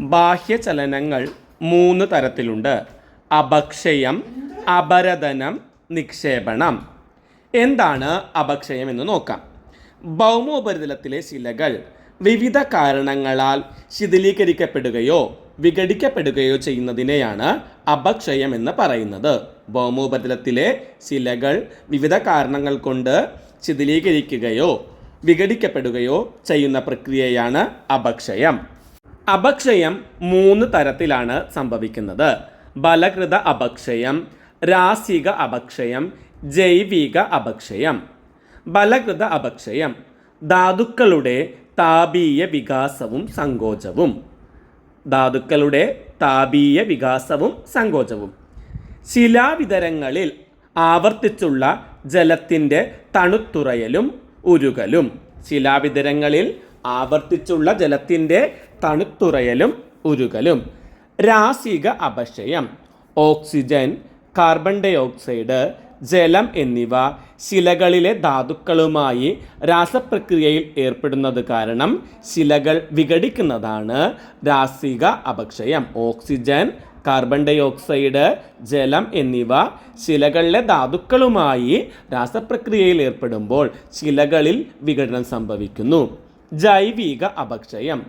ബാഹ്യചലനങ്ങൾ മൂന്ന് തരത്തിലുണ്ട്. അപക്ഷയം അപരദനം നിക്ഷേപണം. എന്താണ് അപക്ഷയം എന്ന് നോക്കാം. ഭൗമോപരിതലത്തിലെ ശിലകൾ വിവിധ കാരണങ്ങളാൽ ശിഥിലീകരിക്കപ്പെടുകയോ വിഘടിക്കപ്പെടുകയോ ചെയ്യുന്നതിനെയാണ് അപക്ഷയം എന്ന് പറയുന്നത്. ഭൗമോപരിതലത്തിലെ ശിലകൾ വിവിധ കാരണങ്ങൾ കൊണ്ട് ശിഥിലീകരിക്കുകയോ വിഘടിക്കപ്പെടുകയോ ചെയ്യുന്ന പ്രക്രിയയാണ് അപക്ഷയം. അപക്ഷയം മൂന്ന് തരത്തിലാണ് സംഭവിക്കുന്നത്. ബലകൃത അപക്ഷയം രാസിക അപക്ഷയം ജൈവിക അപക്ഷയം. ബലകൃത അപക്ഷയം ധാതുക്കളുടെ താപീയ വികാസവും സങ്കോചവും. ധാതുക്കളുടെ താപീയ വികാസവും സങ്കോചവും. ശിലാവിതരങ്ങളിൽ ആവർത്തിച്ചുള്ള ജലത്തിന്റെ തണുത്തുറയലും ഉരുകലും. ശിലാവിതരങ്ങളിൽ ആവർത്തിച്ചുള്ള ജലത്തിന്റെ തണുത്തുറയലും ഉരുകലും. രാസിക അപക്ഷയം ഓക്സിജൻ കാർബൺ ഡൈ ഓക്സൈഡ് ജലം എന്നിവ ശിലകളിലെ ധാതുക്കളുമായി രാസപ്രക്രിയയിൽ ഏർപ്പെടുന്നത് കാരണം ശിലകൾ വിഘടിക്കുന്നതാണ് രാസിക അപക്ഷയം. ഓക്സിജൻ കാർബൺ ഡൈ ഓക്സൈഡ് ജലം എന്നിവ ശിലകളിലെ ധാതുക്കളുമായി രാസപ്രക്രിയയിൽ ഏർപ്പെടുമ്പോൾ ശിലകളിൽ വിഘടനം സംഭവിക്കുന്നു. ജൈവിക അപക്ഷയം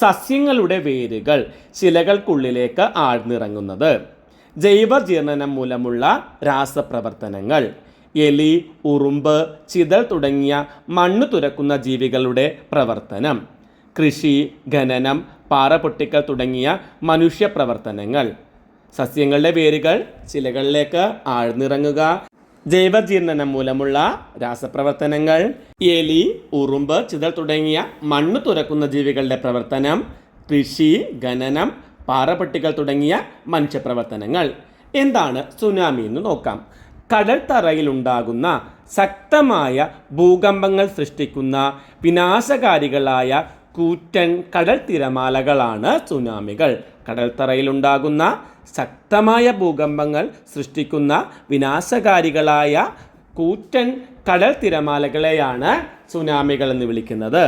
സസ്യങ്ങളുടെ വേരുകൾ ശിലകൾക്കുള്ളിലേക്ക് ആഴ്ന്നിറങ്ങുന്നത്. ജൈവജീർണനം മൂലമുള്ള രാസപ്രവർത്തനങ്ങൾ എലി ഉറുമ്പ് ചിതൽ തുടങ്ങിയ മണ്ണ് തുരക്കുന്ന ജീവികളുടെ പ്രവർത്തനം കൃഷി ഖനനം പാറ പൊട്ടിക്കൽ തുടങ്ങിയ മനുഷ്യ പ്രവർത്തനങ്ങൾ. സസ്യങ്ങളുടെ വേരുകൾ ചിലകളിലേക്ക് ആഴ്ന്നിറങ്ങുക ജൈവജീർണനം മൂലമുള്ള രാസപ്രവർത്തനങ്ങൾ എലി ഉറുമ്പ് ചിതൽ തുടങ്ങിയ മണ്ണ് തുരക്കുന്ന ജീവികളുടെ പ്രവർത്തനം കൃഷി ഖനനം പാറപ്പെട്ടികൾ തുടങ്ങിയ മനുഷ്യപ്രവർത്തനങ്ങൾ. എന്താണ് സുനാമി എന്ന് നോക്കാം. കടൽത്തറയിലുണ്ടാകുന്ന ശക്തമായ ഭൂകമ്പങ്ങൾ സൃഷ്ടിക്കുന്ന വിനാശകാരികളായ കൂറ്റൻ കടൽ തിരമാലകളാണ് സുനാമികൾ. കടൽത്തറയിലുണ്ടാകുന്ന ശക്തമായ ഭൂകമ്പങ്ങൾ സൃഷ്ടിക്കുന്ന വിനാശകാരികളായ കൂറ്റൻ കടൽ തിരമാലകളെയാണ് സുനാമികൾ എന്ന് വിളിക്കുന്നത്.